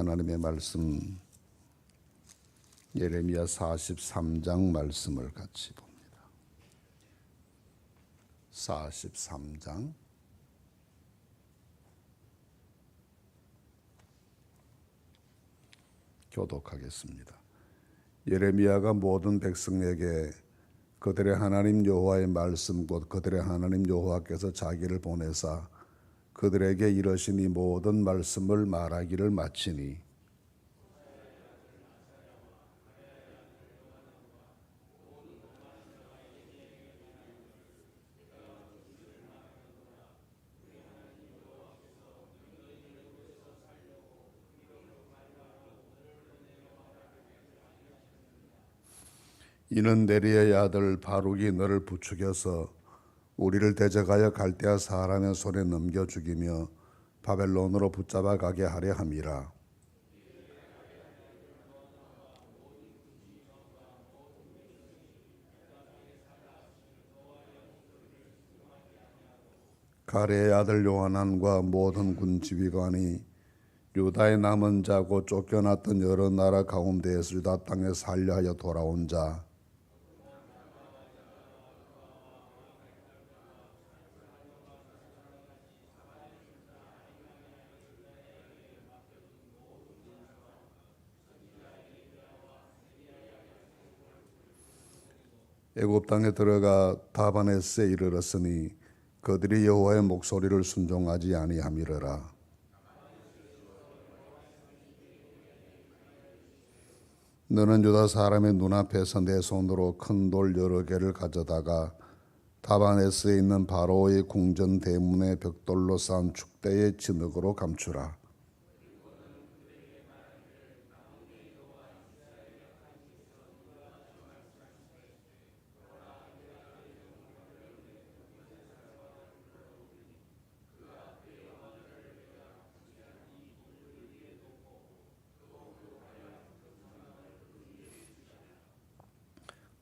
하나님의 말씀 예레미야 43장 말씀을 같이 봅니다. 43장 교독하겠습니다. 예레미야가 모든 백성에게 그들의 하나님 여호와의 말씀 곧 그들의 하나님 여호와께서 자기를 보내사 그들에게 이러시니 모든 말씀을 말하기를 마치니. 이는 내리의 아들 바룩이 너를 부추겨서 우리를 대적하여 갈대아 사람의 손에 넘겨 죽이며 바벨론으로 붙잡아 가게 하려 함이라. 가레의 아들 요하난과 모든 군 지휘관이 유다의 남은 자고 쫓겨났던 여러 나라 가운데에서 유다 땅에 살려 하여 돌아온 자 애굽 땅에 들어가 다바네스에 이르렀으니 그들이 여호와의 목소리를 순종하지 아니함이러라. 너는 유다 사람의 눈앞에서 내 손으로 큰 돌 여러 개를 가져다가 다바네스에 있는 바로의 궁전 대문의 벽돌로 쌓은 축대의 진흙으로 감추라.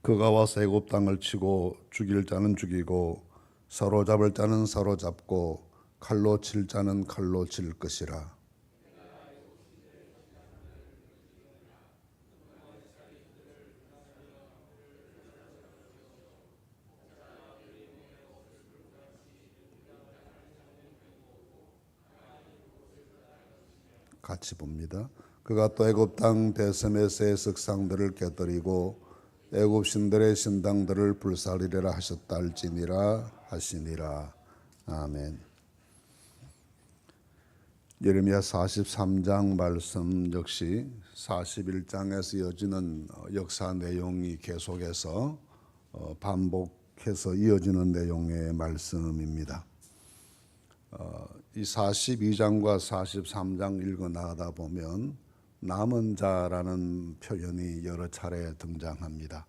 그가 와서 애굽 땅을 치고 죽일 자는 죽이고 사로잡을 자는 사로잡고 칼로 칠 자는 칼로 칠 것이라. 같이 봅니다. 그가 또 애굽 땅 대선에서의 석상들을 깨뜨리고 애굽 신들의 신당들을 불살리리라 하셨다 할지니라 하시니라 아멘. 예레미야 43장 말씀 역시 41장에서 이어지는 역사 내용이 계속해서 어, 반복해서 이어지는 내용의 말씀입니다. 어, 이 42장과 43장 읽어 나가다 보면 남은 자라는 표현이 여러 차례 등장합니다.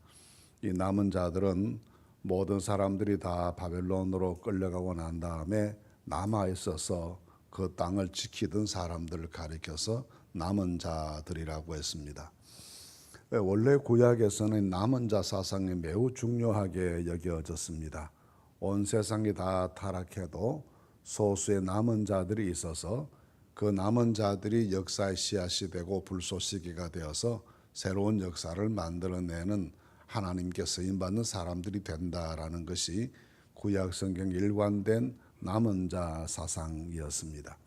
이 남은 자들은 모든 사람들이 다 바벨론으로 끌려가고 난 다음에 남아 있어서 그 땅을 지키던 사람들을 가리켜서 남은 자들이라고 했습니다. 원래 구약에서는 남은 자 사상이 매우 중요하게 여겨졌습니다. 온 세상이 다 타락해도 소수의 남은 자들이 있어서 그 남은 자들이 역사의 씨앗이 되고 불쏘시개가 되어서 새로운 역사를 만들어내는 하나님께 쓰임 받는 사람들이 된다라는 것이 구약 성경 일관된 남은 자 사상이었습니다.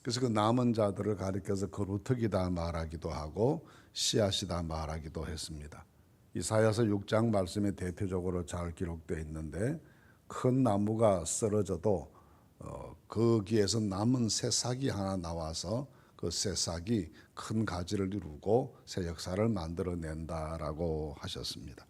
그래서 그 남은 자들을 가리켜서 거루터기다 말하기도 하고 씨앗이다 말하기도 했습니다. 이사야서 6장 말씀에 대표적으로 잘 기록되어 있는데 큰 나무가 쓰러져도 어, 거기에서 남은 새싹이 하나 나와서 그 새싹이 큰 가지를 이루고 새 역사를 만들어낸다라고 하셨습니다.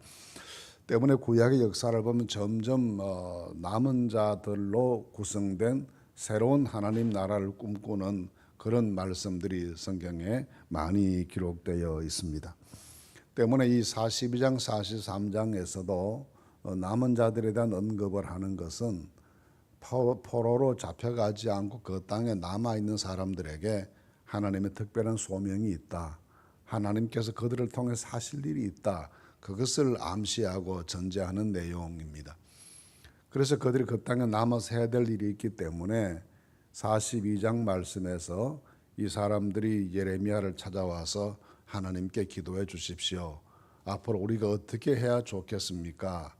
때문에 구약의 역사를 보면 점점 어, 남은 자들로 구성된 새로운 하나님 나라를 꿈꾸는 그런 말씀들이 성경에 많이 기록되어 있습니다. 때문에 이 42장 43장에서도 어, 남은 자들에 대한 언급을 하는 것은 포로로 잡혀가지 않고 그 땅에 남아 있는 사람들에게 하나님의 특별한 소명이 있다. 하나님께서 그들을 통해 하실 일이 있다. 그것을 암시하고 전제하는 내용입니다. 그래서 그들이 그 땅에 남아서 해야 될 일이 있기 때문에 42장 말씀에서 이 사람들이 예레미야를 찾아와서 하나님께 기도해 주십시오. 앞으로 우리가 어떻게 해야 좋겠습니까?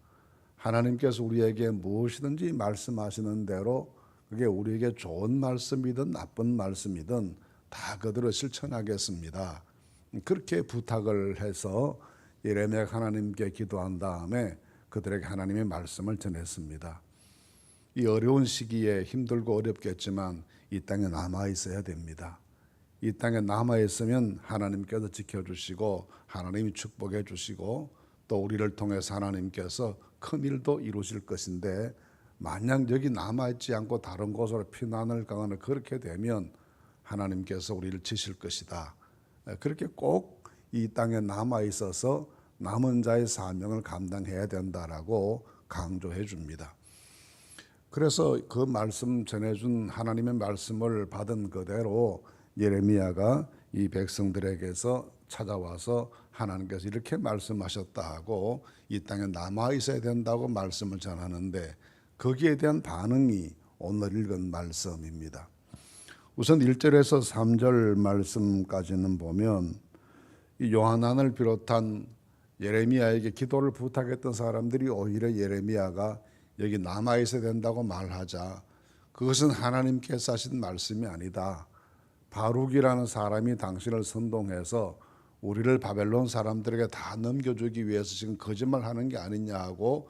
하나님께서 우리에게 무엇이든지 말씀하시는 대로 그게 우리에게 좋은 말씀이든 나쁜 말씀이든 다 그대로 실천하겠습니다. 그렇게 부탁을 해서 예레미야 하나님께 기도한 다음에 그들에게 하나님의 말씀을 전했습니다. 이 어려운 시기에 힘들고 어렵겠지만 이 땅에 남아 있어야 됩니다. 이 땅에 남아 있으면 하나님께서 지켜 주시고 하나님이 축복해 주시고 또 우리를 통해서 하나님께서 큰 일도 이루실 것인데 만약 여기 남아 있지 않고 다른 곳으로 피난을 가거나 그렇게 되면 하나님께서 우리를 치실 것이다. 그렇게 꼭 이 땅에 남아 있어서 남은 자의 사명을 감당해야 된다라고 강조해 줍니다. 그래서 그 말씀 전해준 하나님의 말씀을 받은 그대로 예레미야가 이 백성들에게서 찾아와서 하나님께서 이렇게 말씀하셨다 하고 이 땅에 남아 있어야 된다고 말씀을 전하는데 거기에 대한 반응이 오늘 읽은 말씀입니다. 우선 1절에서 3절 말씀까지는 보면 이 요한안을 비롯한 예레미야에게 기도를 부탁했던 사람들이 오히려 예레미야가 여기 남아 있어야 된다고 말하자 그것은 하나님께서 하신 말씀이 아니다. 바룩이라는 사람이 당신을 선동해서 우리를 바벨론 사람들에게 다 넘겨주기 위해서 지금 거짓말하는 게 아니냐 하고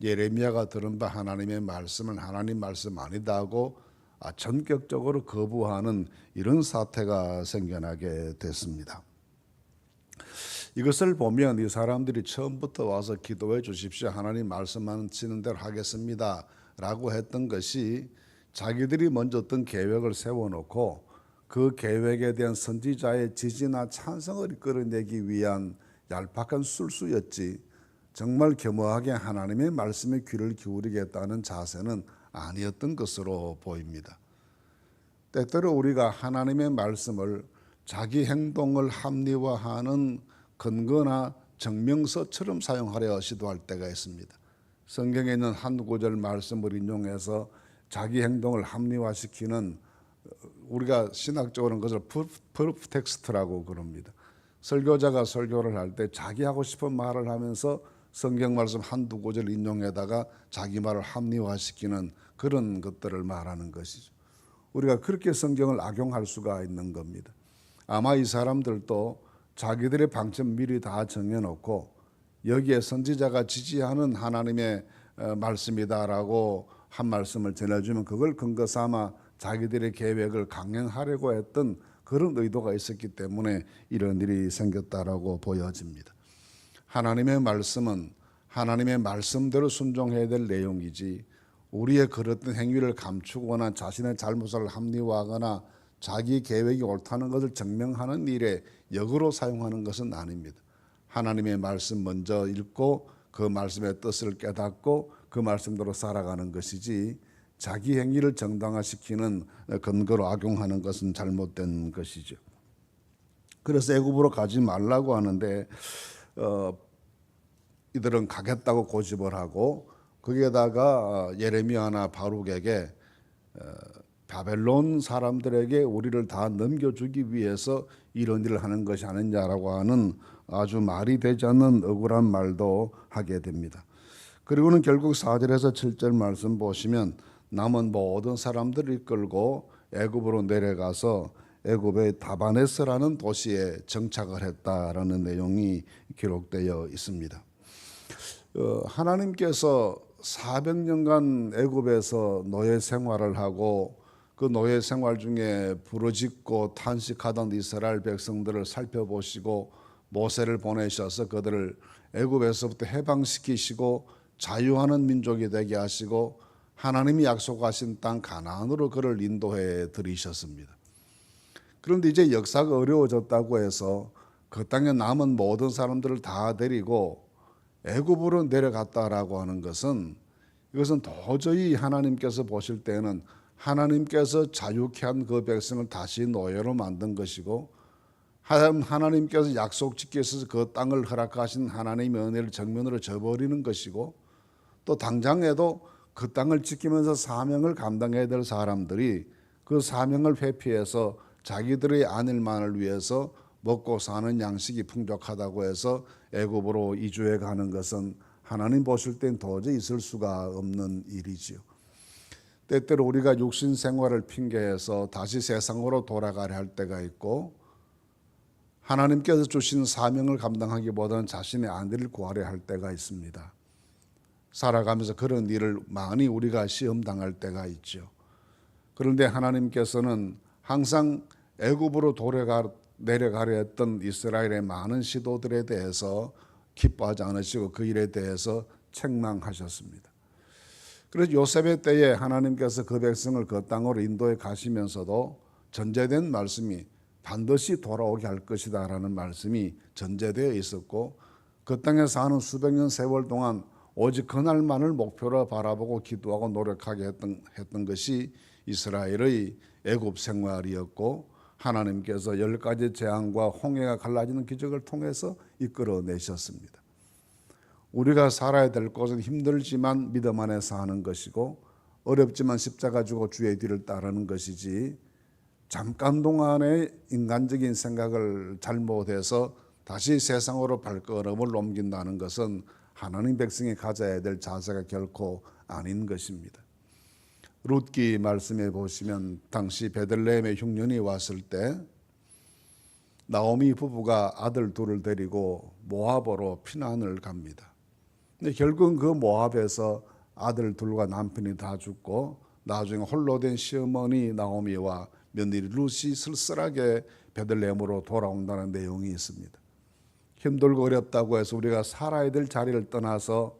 예레미야가 들은 바 하나님의 말씀은 하나님 말씀 아니다 하고 아, 전격적으로 거부하는 이런 사태가 생겨나게 됐습니다. 이것을 보면 이 사람들이 처음부터 와서 기도해 주십시오. 하나님 말씀하시는 대로 하겠습니다. 라고 했던 것이 자기들이 먼저 어떤 계획을 세워놓고 그 계획에 대한 선지자의 지지나 찬성을 이끌어내기 위한 얄팍한 술수였지 정말 겸허하게 하나님의 말씀에 귀를 기울이겠다는 자세는 아니었던 것으로 보입니다. 때때로 우리가 하나님의 말씀을 자기 행동을 합리화하는 근거나 증명서처럼 사용하려 시도할 때가 있습니다. 성경에 있는 한 구절 말씀을 인용해서 자기 행동을 합리화시키는 우리가 신학적으로는 그것을 프루프 텍스트라고 그럽니다. 설교자가 설교를 할 때 자기 하고 싶은 말을 하면서 성경 말씀 한두 구절 인용에다가 자기 말을 합리화시키는 그런 것들을 말하는 것이죠. 우리가 그렇게 성경을 악용할 수가 있는 겁니다. 아마 이 사람들도 자기들의 방점 미리 다 정해놓고 여기에 선지자가 지지하는 하나님의 어, 말씀이다라고 한 말씀을 전해주면 그걸 근거 삼아 자기들의 계획을 강행하려고 했던 그런 의도가 있었기 때문에 이런 일이 생겼다라고 보여집니다. 하나님의 말씀은 하나님의 말씀대로 순종해야 될 내용이지 우리의 그릇된 행위를 감추거나 자신의 잘못을 합리화하거나 자기 계획이 옳다는 것을 증명하는 일에 역으로 사용하는 것은 아닙니다. 하나님의 말씀 먼저 읽고 그 말씀의 뜻을 깨닫고 그 말씀대로 살아가는 것이지 자기 행위를 정당화시키는 근거로 악용하는 것은 잘못된 것이죠. 그래서 애굽으로 가지 말라고 하는데 어, 이들은 가겠다고 고집을 하고 거기에다가 예레미야나 바룩에게 어, 바벨론 사람들에게 우리를 다 넘겨주기 위해서 이런 일을 하는 것이 아니냐라고 하는 아주 말이 되지 않는 억울한 말도 하게 됩니다. 그리고는 결국 4절에서 7절 말씀 보시면 남은 모든 사람들을 이끌고 애굽으로 내려가서 애굽의 다바네스라는 도시에 정착을 했다라는 내용이 기록되어 있습니다. 어, 하나님께서 400년간 애굽에서 노예 생활을 하고 그 노예 생활 중에 부르짖고 탄식하던 이스라엘 백성들을 살펴보시고 모세를 보내셔서 그들을 애굽에서부터 해방시키시고 자유하는 민족이 되게 하시고 하나님이 약속하신 땅 가나안으로 그를 인도해 들이셨습니다. 그런데 이제 역사가 어려워졌다고 해서 그 땅에 남은 모든 사람들을 다 데리고 애굽으로 내려갔다라고 하는 것은 이것은 도저히 하나님께서 보실 때는 하나님께서 자유케 한 그 백성을 다시 노예로 만든 것이고 하나님께서 약속 지키 위해서 그 땅을 허락하신 하나님의 은혜를 정면으로 저버리는 것이고 또 당장에도 그 땅을 지키면서 사명을 감당해야 될 사람들이 그 사명을 회피해서 자기들의 안일만을 위해서 먹고 사는 양식이 풍족하다고 해서 애굽으로 이주해 가는 것은 하나님 보실 땐 도저히 있을 수가 없는 일이지요. 때때로 우리가 육신 생활을 핑계해서 다시 세상으로 돌아가려 할 때가 있고 하나님께서 주신 사명을 감당하기보다는 자신의 안위를 구하려 할 때가 있습니다. 살아가면서 그런 일을 많이 우리가 시험 당할 때가 있죠. 그런데 하나님께서는 항상 애굽으로 돌아가 내려가려 했던 이스라엘의 많은 시도들에 대해서 기뻐하지 않으시고 그 일에 대해서 책망하셨습니다. 그래서 요셉의 때에 하나님께서 그 백성을 그 땅으로 인도해 가시면서도 전제된 말씀이 반드시 돌아오게 할 것이다라는 말씀이 전제되어 있었고 그 땅에 사는 수백 년 세월 동안 오직 그날만을 목표로 바라보고 기도하고 노력하게 했던, 했던 것이 이스라엘의 애굽 생활이었고 하나님께서 열 가지 재앙과 홍해가 갈라지는 기적을 통해서 이끌어내셨습니다. 우리가 살아야 될 곳은 힘들지만 믿음 안에 사는 것이고 어렵지만 십자가 주고 주의 뒤를 따르는 것이지 잠깐 동안의 인간적인 생각을 잘못해서 다시 세상으로 발걸음을 옮긴다는 것은 하나님 백성이 가져야 될 자세가 결코 아닌 것입니다. 룻기 말씀해 보시면 당시 베들레헴의 흉년이 왔을 때 나오미 부부가 아들 둘을 데리고 모압으로 피난을 갑니다. 근데 결국은 그 모압에서 아들 둘과 남편이 다 죽고 나중에 홀로 된 시어머니 나오미와 며느리 룻이 쓸쓸하게 베들레헴으로 돌아온다는 내용이 있습니다. 힘들고 어렵다고 해서 우리가 살아야 될 자리를 떠나서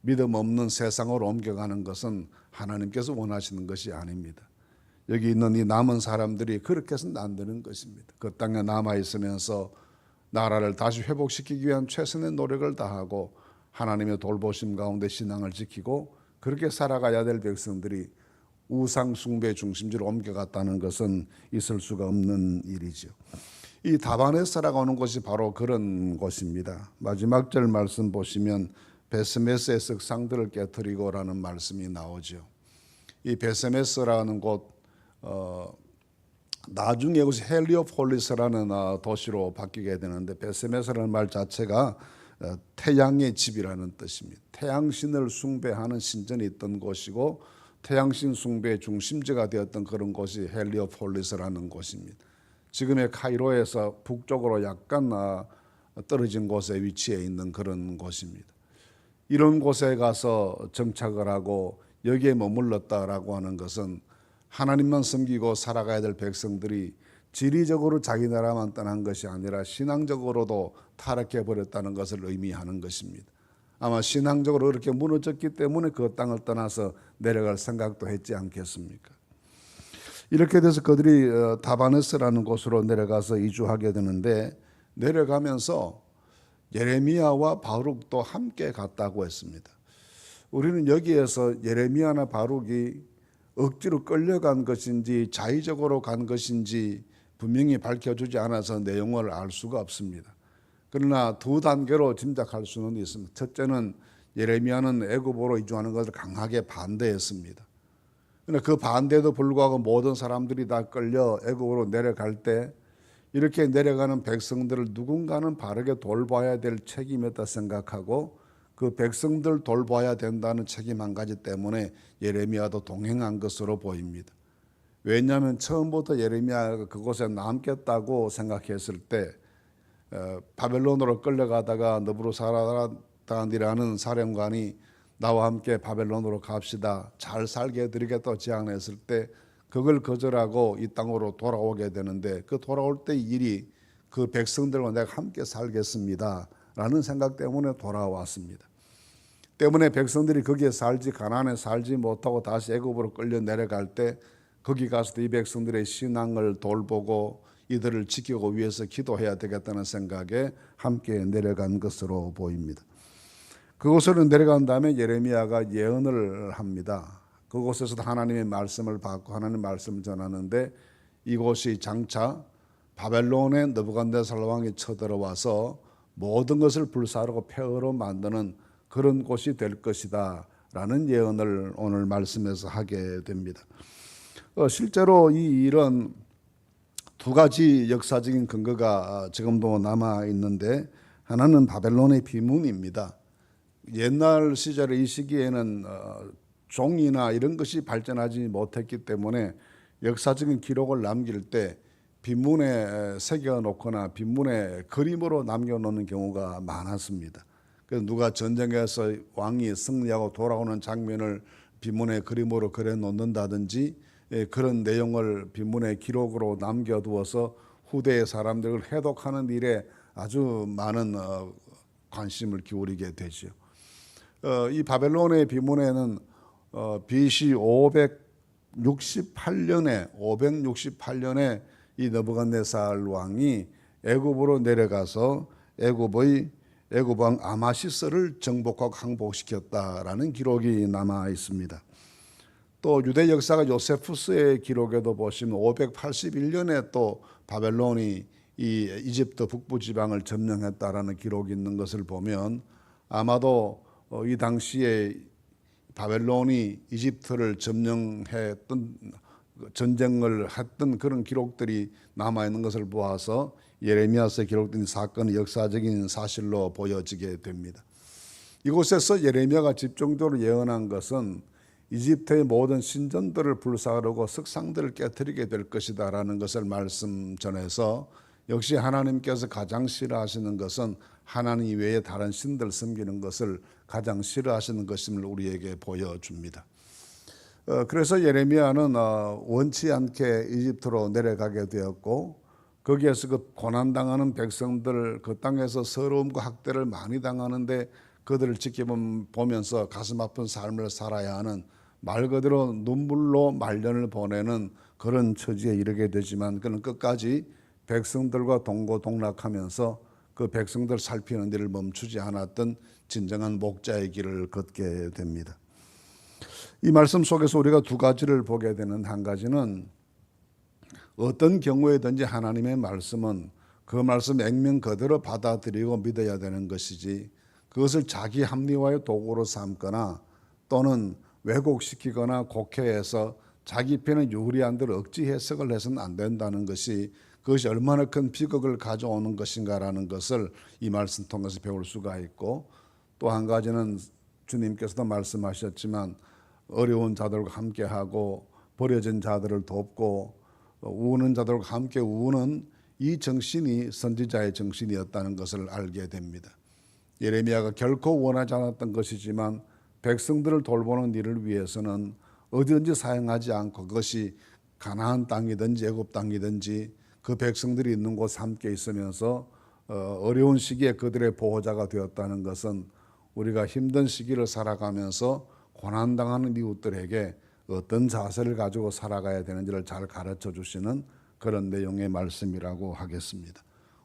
믿음 없는 세상으로 옮겨가는 것은 하나님께서 원하시는 것이 아닙니다. 여기 있는 이 남은 사람들이 그렇게 해서는 안 되는 것입니다. 그 땅에 남아 있으면서 나라를 다시 회복시키기 위한 최선의 노력을 다하고 하나님의 돌보심 가운데 신앙을 지키고 그렇게 살아가야 될 백성들이 우상 숭배 중심지로 옮겨갔다는 것은 있을 수가 없는 일이죠. 이 다바네스라고 하는 곳이 바로 그런 곳입니다. 마지막 절 말씀 보시면 베스메스의 석상들을 깨뜨리고라는 말씀이 나오죠. 이 베스메스라는 곳 어, 나중에 이것이 헬리오폴리스라는 어, 도시로 바뀌게 되는데 베스메스라는 말 자체가 어, 태양의 집이라는 뜻입니다. 태양신을 숭배하는 신전이 있던 곳이고 태양신 숭배의 중심지가 되었던 그런 곳이 헬리오폴리스라는 곳입니다. 지금의 카이로에서 북쪽으로 약간 어, 떨어진 곳에 위치해 있는 그런 곳입니다. 이런 곳에 가서 정착을 하고 여기에 머물렀다라고 하는 것은 하나님만 섬기고 살아가야 될 백성들이 지리적으로 자기 나라만 떠난 것이 아니라 신앙적으로도 타락해 버렸다는 것을 의미하는 것입니다. 아마 신앙적으로 그렇게 무너졌기 때문에 그 땅을 떠나서 내려갈 생각도 했지 않겠습니까? 이렇게 돼서 그들이 어, 다바네스라는 곳으로 내려가서 이주하게 되는데 내려가면서 예레미야와 바룩도 함께 갔다고 했습니다. 우리는 여기에서 예레미야나 바룩이 억지로 끌려간 것인지 자의적으로 간 것인지 분명히 밝혀주지 않아서 내용을 알 수가 없습니다. 그러나 두 단계로 짐작할 수는 있습니다. 첫째는 예레미야는 애굽으로 이주하는 것을 강하게 반대했습니다. 그러나 그 반대도 불구하고 모든 사람들이 다 끌려 애굽으로 내려갈 때 이렇게 내려가는 백성들을 누군가는 바르게 돌봐야 될 책임이었다 생각하고 그 백성들 돌봐야 된다는 책임 한 가지 때문에 예레미야도 동행한 것으로 보입니다. 왜냐하면 처음부터 예레미야가 그곳에 남겠다고 생각했을 때 어, 바벨론으로 끌려가다가 너브루사라단이라는 사령관이 나와 함께 바벨론으로 갑시다. 잘 살게 해드리겠다고 제안했을 때 그걸 거절하고 이 땅으로 돌아오게 되는데 그 돌아올 때 일이 그 백성들과 내가 함께 살겠습니다. 라는 생각 때문에 돌아왔습니다. 때문에 백성들이 거기에 살지 가난에 살지 못하고 다시 애굽으로 끌려 내려갈 때 거기 가서도 이 백성들의 신앙을 돌보고 이들을 지키고 위해서 기도해야 되겠다는 생각에 함께 내려간 것으로 보입니다. 그곳으로 내려간 다음에 예레미야가 예언을 합니다. 그곳에서도 하나님의 말씀을 받고 하나님의 말씀을 전하는데 이곳이 장차 바벨론의 느부갓네살 왕이 쳐들어와서 모든 것을 불사르고 폐허로 만드는 그런 곳이 될 것이다 라는 예언을 오늘 말씀에서 하게 됩니다. 어, 실제로 이 일은 두 가지 역사적인 근거가 지금도 남아 있는데 하나는 바벨론의 비문입니다. 옛날 시절의 이 시기에는 어, 종이나 이런 것이 발전하지 못했기 때문에 역사적인 기록을 남길 때 빈문에 새겨 놓거나 빈문에 그림으로 남겨 놓는 경우가 많았습니다. 그래서 누가 전쟁에서 왕이 승리하고 돌아오는 장면을 빈문에 그림으로 그려 놓는다든지 예, 그런 내용을 빈문에 기록으로 남겨두어서 후대의 사람들을 해독하는 일에 아주 많은 어, 관심을 기울이게 되죠. 어, 이 바벨론의 비문에는 어, BC 568년에 568년에 이 느부갓네살 왕이 애굽으로 내려가서 애굽의 애굽 왕 아마시스를 정복하고 항복시켰다라는 기록이 남아 있습니다. 또 유대 역사가 요세푸스의 기록에도 보시면 581년에 또 바벨론이 이 이집트 북부 지방을 점령했다라는 기록이 있는 것을 보면 아마도 어, 이 당시에 바벨론이 이집트를 점령했던 전쟁을 했던 그런 기록들이 남아 있는 것을 보아서 예레미야서에 기록된 사건의 역사적인 사실로 보여지게 됩니다. 이곳에서 예레미야가 집중적으로 예언한 것은 이집트의 모든 신전들을 불사르고 석상들을 깨뜨리게 될 것이다라는 것을 말씀 전해서 역시 하나님께서 가장 싫어하시는 것은 하나님 외에 다른 신들 섬기는 것을 가장 싫어하시는 것임을 우리에게 보여줍니다. 어, 그래서 예레미야는 어, 원치 않게 이집트로 내려가게 되었고 거기에서 그 고난 당하는 백성들 그 땅에서 서러움과 학대를 많이 당하는데 그들을 지켜보면서 가슴 아픈 삶을 살아야 하는 말 그대로 눈물로 말년을 보내는 그런 처지에 이르게 되지만 그는 끝까지 백성들과 동고동락하면서 그 백성들 살피는 일을 멈추지 않았던 진정한 목자의 길을 걷게 됩니다. 이 말씀 속에서 우리가 두 가지를 보게 되는 한 가지는 어떤 경우에든지 하나님의 말씀은 그 말씀 액면 그대로 받아들이고 믿어야 되는 것이지 그것을 자기 합리화의 도구로 삼거나 또는 왜곡시키거나 곡해해서 자기 편에 유리한 대로 억지 해석을 해서는 안 된다는 것이 그것이 얼마나 큰 비극을 가져오는 것인가라는 것을 이 말씀 통해서 배울 수가 있고 또 한 가지는 주님께서도 말씀하셨지만 어려운 자들과 함께하고 버려진 자들을 돕고 우는 자들과 함께 우는 이 정신이 선지자의 정신이었다는 것을 알게 됩니다. 예레미야가 결코 원하지 않았던 것이지만 백성들을 돌보는 일을 위해서는 어디든지 사용하지 않고 그것이 가나안 땅이든지 애굽 땅이든지 그 백성들이 있는 곳 함께 있으면서 어, 어려운 시기에 그들의 보호자가 되었다는 것은 우리가 힘든 시기를 살아가면서 고난당하는 이웃들에게 어떤 자세를 가지고 살아가야 되는지를 잘 가르쳐 주시는 그런 내용의 말씀이라고 하겠습니다.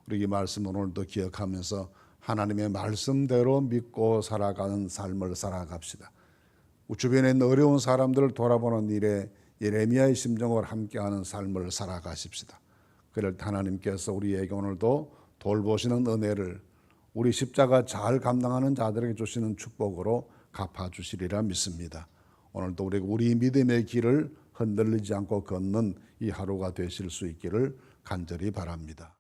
우리 이 말씀 오늘도 기억하면서 하나님의 말씀대로 믿고 살아가는 삶을 살아갑시다. 주변에 있는 어려운 사람들을 돌아보는 일에 예레미야의 심정을 함께하는 삶을 살아가십시다. 그럴 때 하나님께서 우리에게 오늘도 돌보시는 은혜를 우리 십자가 잘 감당하는 자들에게 주시는 축복으로 갚아주시리라 믿습니다. 오늘도 우리 우리 믿음의 길을 흔들리지 않고 걷는 이 하루가 되실 수 있기를 간절히 바랍니다.